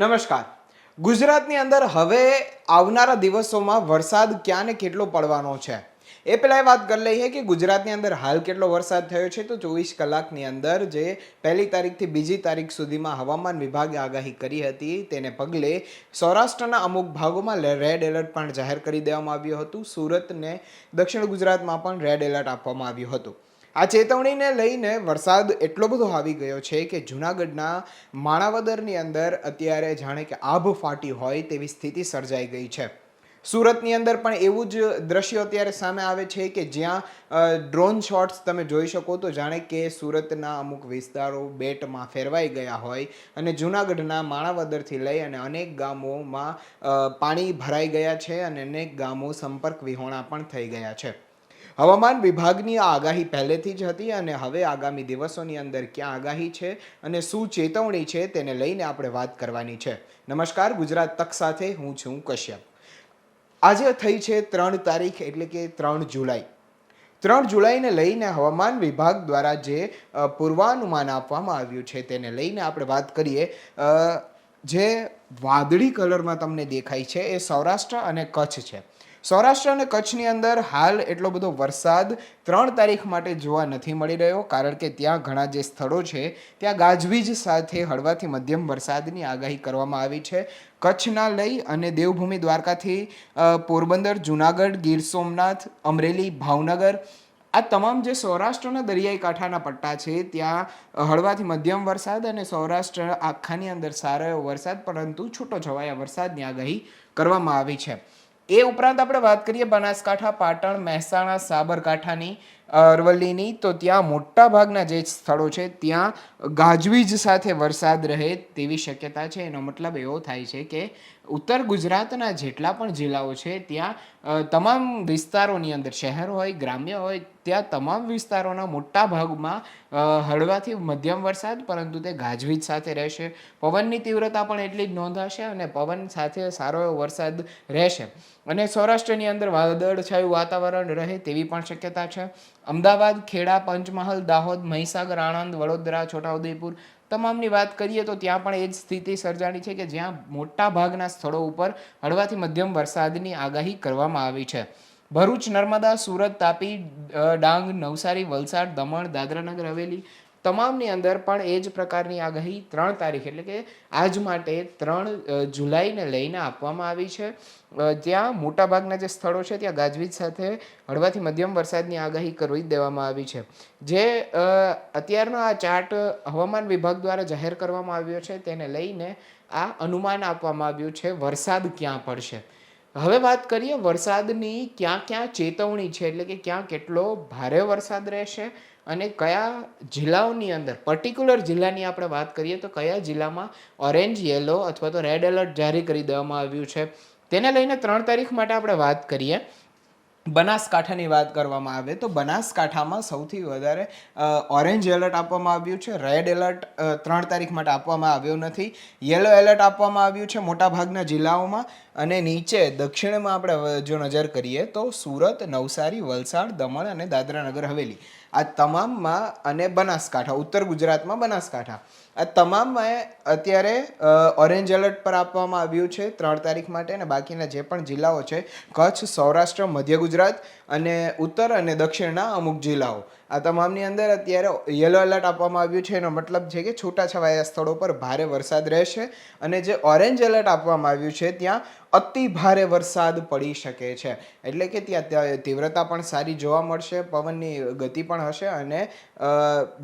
નમસ્કાર. ગુજરાતની અંદર હવે આવનારા દિવસોમાં વરસાદ ક્યાં ને કેટલો પડવાનો છે? એ પહેલાં વાત કરી લઈએ કે ગુજરાતની અંદર હાલ કેટલો વરસાદ થયો છે? તો ચોવીસ કલાકની અંદર જે પહેલી તારીખથી બીજી તારીખ સુધીમાં હવામાન વિભાગે આગાહી કરી હતી, તેને પગલે સૌરાષ્ટ્રના અમુક ભાગોમાં રેડ એલર્ટ પણ જાહેર કરી દેવામાં આવ્યું હતું. સુરતને દક્ષિણ ગુજરાતમાં પણ રેડ એલર્ટ આપવામાં આવ્યું હતું. આ ચેતવણીને લઈને વરસાદ એટલો બધો આવી ગયો છે કે જૂનાગઢના માણાવદરની અંદર અત્યારે જાણે કે આભ ફાટી હોય તેવી સ્થિતિ સર્જાઈ ગઈ છે. સુરતની અંદર પણ એવું જ દ્રશ્યો અત્યારે સામે આવે છે કે જ્યાં ડ્રોન શોટ્સ તમે જોઈ શકો તો જાણે કે સુરતના અમુક વિસ્તારો બેટમાં ફેરવાઈ ગયા હોય અને જૂનાગઢના માણાવદરથી લઈ અને અનેક ગામોમાં પાણી ભરાઈ ગયા છે અને અનેક ગામો સંપર્ક વિહોણા પણ થઈ ગયા છે. હવામાન વિભાગની આ આગાહી પહેલેથી જ હતી અને હવે આગામી દિવસોની અંદર ક્યાં આગાહી છે અને શું ચેતવણી છે તેને લઈને આપણે વાત કરવાની છે. નમસ્કાર, ગુજરાત તક સાથે હું છું કશ્યપ. આજે થઈ છે ત્રણ તારીખ એટલે કે ત્રણ જુલાઈ. ત્રણ જુલાઈને લઈને હવામાન વિભાગ દ્વારા જે પૂર્વાનુમાન આપવામાં આવ્યું છે તેને લઈને આપણે વાત કરીએ. જે વાદળી કલરમાં તમને દેખાય છે એ સૌરાષ્ટ્ર અને કચ્છ છે. સૌરાષ્ટ્ર અને કચ્છની અંદર હાલ એટલો બધો વરસાદ ત્રણ તારીખ માટે જોવા નથી મળી રહ્યો, કારણ કે ત્યાં ઘણા જે સ્થળો છે, ત્યાં ગાજવીજ સાથે હળવાથી મધ્યમ વરસાદની આગાહી કરવામાં આવી છે. કચ્છના લઈ અને દેવભૂમિ દ્વારકાથી પોરબંદર, જુનાગઢ, ગીર સોમનાથ, અમરેલી, ભાવનગર, આ તમામ જે સૌરાષ્ટ્રના દરિયાઈ કાંઠાના પટ્ટા છે, ત્યાં હળવાથી મધ્યમ વરસાદ અને સૌરાષ્ટ્ર આખાની અંદર સારો એવો વરસાદ, પરંતુ છૂટો છવાયા વરસાદની આગાહી કરવામાં આવી છે. એ ઉપરાંત આપણે વાત કરીએ બનાસકાંઠા, પાટણ, મહેસાણા, સાબરકાંઠાની અરવલ્લીની, તો ત્યાં મોટા ભાગના જે સ્થળો છે, ત્યાં ગાજવીજ સાથે વરસાદ રહે તેવી શક્યતા છે. એનો મતલબ એવો થાય છે કે ઉત્તર ગુજરાતના જેટલા પણ જિલ્લાઓ છે, ત્યાં તમામ વિસ્તારોની અંદર શહેર હોય, ગ્રામ્ય હોય, ત્યાં તમામ વિસ્તારોના મોટા ભાગમાં હળવાથી મધ્યમ વરસાદ, પરંતુ તે ગાજવીજ સાથે રહેશે. પવનની તીવ્રતા પણ એટલી જ નોંધાશે અને પવન સાથે સારો એવો વરસાદ રહેશે. અને સૌરાષ્ટ્રની અંદર વાદળછાયું વાતાવરણ રહે તેવી પણ શક્યતા છે. અમદાવાદ, ખેડા, પંચમહાલ, દાહોદ, મહીસાગર, આણંદ, વડોદરા, છોટાઉદેપુર તમામની વાત કરીએ તો ત્યાં પણ એ જ સ્થિતિ સર્જાણી છે કે જ્યાં મોટા ભાગના સ્થળો ઉપર હળવાથી મધ્યમ વરસાદની આગાહી કરવામાં આવી છે. ભરૂચ, નર્મદા, સુરત, તાપી ડાંગ, નવસારી, વલસાડ, દમણ, દાદરાનગર, હવેલી તમામની અંદર પણ એ જ પ્રકારની આગાહી ત્રણ તારીખ, એટલે કે આજ માટે ત્રણ જુલાઈને લઈને આપવામાં આવી છે. ત્યાં મોટાભાગના જે સ્થળો છે, ત્યાં ગાજવીજ સાથે હળવાથી મધ્યમ વરસાદની આગાહી કરી દેવામાં આવી છે. જે અત્યારનો આ ચાર્ટ હવામાન વિભાગ દ્વારા જાહેર કરવામાં આવ્યો છે, તેને લઈને આ અનુમાન આપવામાં આવ્યું છે, વરસાદ ક્યાં પડશે? હવે વાત કરીએ વરસાદની ક્યાં ક્યાં ચેતવણી છે, એટલે કે ક્યાં કેટલો ભારે વરસાદ રહેશે અને કયા જિલ્લાઓની અંદર પર્ટિક્યુલર જિલ્લાની આપણે વાત કરીએ તો કયા જિલ્લામાં ઓરેન્જ યેલો અથવા તો રેડ એલર્ટ જારી કરી દેવામાં આવ્યું છે? તેને લઈને ત્રણ તારીખ માટે આપણે વાત કરીએ. બનાસકાંઠાની વાત કરવામાં આવે તો બનાસકાંઠામાં સૌથી વધારે ઓરેન્જ એલર્ટ આપવામાં આવ્યું છે. રેડ એલર્ટ ત્રણ તારીખ માટે આપવામાં આવ્યો નથી. યલો એલર્ટ આપવામાં આવ્યું છે મોટાભાગના જિલ્લાઓમાં અને નીચે દક્ષિણમાં આપણે જો નજર કરીએ તો સુરત, નવસારી, વલસાડ, દમણ અને દાદરા નગર હવેલી. આ તમામમાં અને બનાસકાંઠા, ઉત્તર ગુજરાતમાં બનાસકાંઠા. આ તમામમાં અત્યારે ઓરેન્જ એલર્ટ પર આપવામાં આવ્યું છે ત્રણ તારીખ માટે અને બાકીના જે પણ જિલ્લાઓ છે, કચ્છ, સૌરાષ્ટ્ર, મધ્ય ગુજરાત અને ઉત્તર અને દક્ષિણના અમુક જિલ્લાઓ. આ તમામની અંદર અત્યારે યલો એલર્ટ આપવામાં આવ્યું છે. એનો મતલબ છે કે છૂટાછવાયા સ્થળો પર ભારે વરસાદ રહેશે અને જે ઓરેન્જ એલર્ટ આપવામાં આવ્યું છે, ત્યાં અતિ ભારે વરસાદ પડી શકે છે. એટલે કે ત્યાં તીવ્રતા પણ સારી જોવા મળશે, પવનની ગતિ પણ હશે અને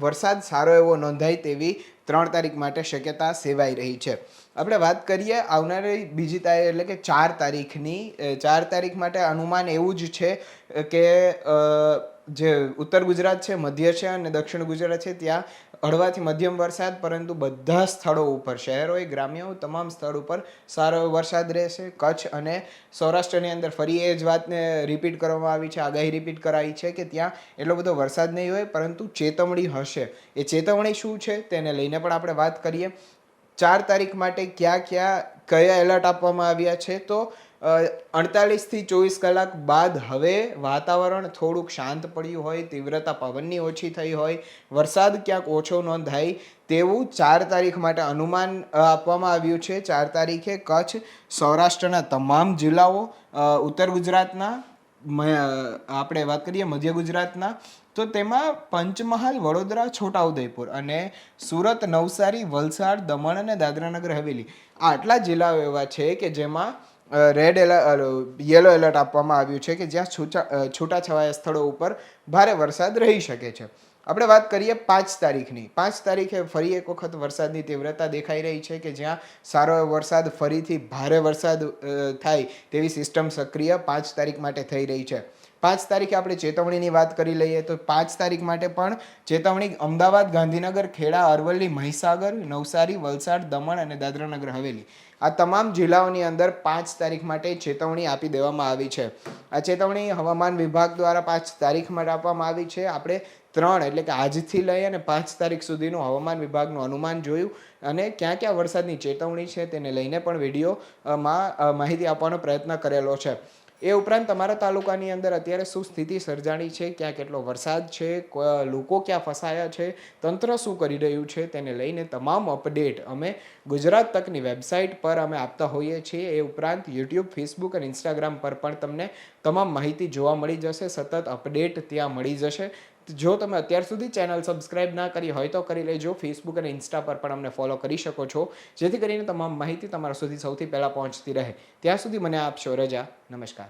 વરસાદ સારો એવો નોંધાય તેવી ત્રણ તારીખ માટે શક્યતા સેવાઈ રહી છે. આપણે વાત કરીએ આવનારી બીજી તારીખ, એટલે કે ચાર તારીખની. ચાર તારીખ માટે અનુમાન એવું જ છે કે જે ઉત્તર ગુજરાત છે, મધ્ય છે અને દક્ષિણ ગુજરાત છે, ત્યાં હળવાથી મધ્યમ વરસાદ, પરંતુ બધા સ્થળો ઉપર, શહેરોએ ગ્રામ્ય તમામ સ્થળ ઉપર સારો વરસાદ રહેશે. કચ્છ અને સૌરાષ્ટ્રની અંદર ફરી એ જ વાતને રિપીટ કરવામાં આવી છે, આગાહી રિપીટ કરાવી છે કે ત્યાં એટલો બધો વરસાદ નહીં હોય, પરંતુ ચેતવણી હશે. એ ચેતવણી શું છે, તેને લઈને પણ આપણે વાત કરીએ. ચાર તારીખ માટે ક્યાં ક્યાં, કયા એલર્ટ આપવામાં આવ્યા છે? તો અડતાલીસથી ચોવીસ કલાક બાદ હવે વાતાવરણ થોડુંક શાંત પડ્યું હોય, તીવ્રતા પવનની ઓછી થઈ હોય, વરસાદ ક્યાંક ઓછો નોંધાય તેવું ચાર તારીખ માટે અનુમાન આપવામાં આવ્યું છે. ચાર તારીખે કચ્છ, સૌરાષ્ટ્રના તમામ જિલ્લાઓ ઉત્તર ગુજરાતના આપણે વાત કરીએ મધ્ય ગુજરાતના, તો તેમાં પંચમહાલ, વડોદરા, છોટાઉદેપુર અને સુરત, નવસારી, વલસાડ, દમણ અને દાદરાનગર હવેલી. આટલા જિલ્લાઓ એવા છે કે જેમાં રેડ એલર્ટ યલો એલર્ટ આપવામાં આવ્યું છે કે જ્યાં છૂટા છૂટાછવાયા સ્થળો ઉપર ભારે વરસાદ રહી શકે છે. આપણે વાત કરીએ પાંચ તારીખની. પાંચ તારીખે ફરી એક વખત વરસાદની તીવ્રતા દેખાઈ રહી છે કે જ્યાં સારો વરસાદ ફરીથી ભારે વરસાદ થાય તેવી સિસ્ટમ સક્રિય પાંચ તારીખ માટે થઈ રહી છે. પાંચ તારીખે આપણે ચેતવણીની વાત કરી લઈએ તો પાંચ તારીખ માટે પણ ચેતવણી અમદાવાદ, ગાંધીનગર, ખેડા, અરવલ્લી, મહીસાગર, નવસારી, વલસાડ, દમણ અને દાદરાનગર, હવેલી. આ તમામ જિલ્લાઓની અંદર પાંચ તારીખ માટે ચેતવણી આપી દેવામાં આવી છે. આ ચેતવણી હવામાન વિભાગ દ્વારા પાંચ તારીખ માટે આપવામાં આવી છે. આપણે ત્રણ એટલે કે આજથી લઈ અને પાંચ તારીખ સુધીનું હવામાન વિભાગનું અનુમાન જોયું અને ક્યાં ક્યાં વરસાદની ચેતવણી છે તેને લઈને પણ વિડીયોમાં માહિતી આપવાનો પ્રયત્ન કરેલો છે. એ ઉપરાંત તમારા તાલુકાની અંદર અત્યારે શું સ્થિતિ સર્જાણી છે? ક્યાં કેટલો વરસાદ છે? લોકો ક્યાં ફસાયા છે? તંત્ર શું કરી રહ્યું છે? તેને લઈને તમામ અપડેટ અમે ગુજરાત તકની વેબસાઇટ પર અમે આપતા હોઈએ છીએ. એ ઉપરાંત યુટ્યુબ, ફેસબુક અને ઇન્સ્ટાગ્રામ પર પણ તમને તમામ માહિતી જોવા મળી જશે. સતત અપડેટ ત્યાં મળી જશે. જો તમે અત્યાર સુધી ચેનલ સબસ્ક્રાઇબ ના કરી હોય તો કરી લેજો. ફેસબુક અને ઇન્સ્ટા પર પણ અમને ફોલો કરી શકો છો. જેથી કરીને તમામ માહિતી તમારા સુધી સૌથી પહેલાં પહોંચતી રહે. ત્યાં સુધી મને આપશો રજા. નમસ્કાર.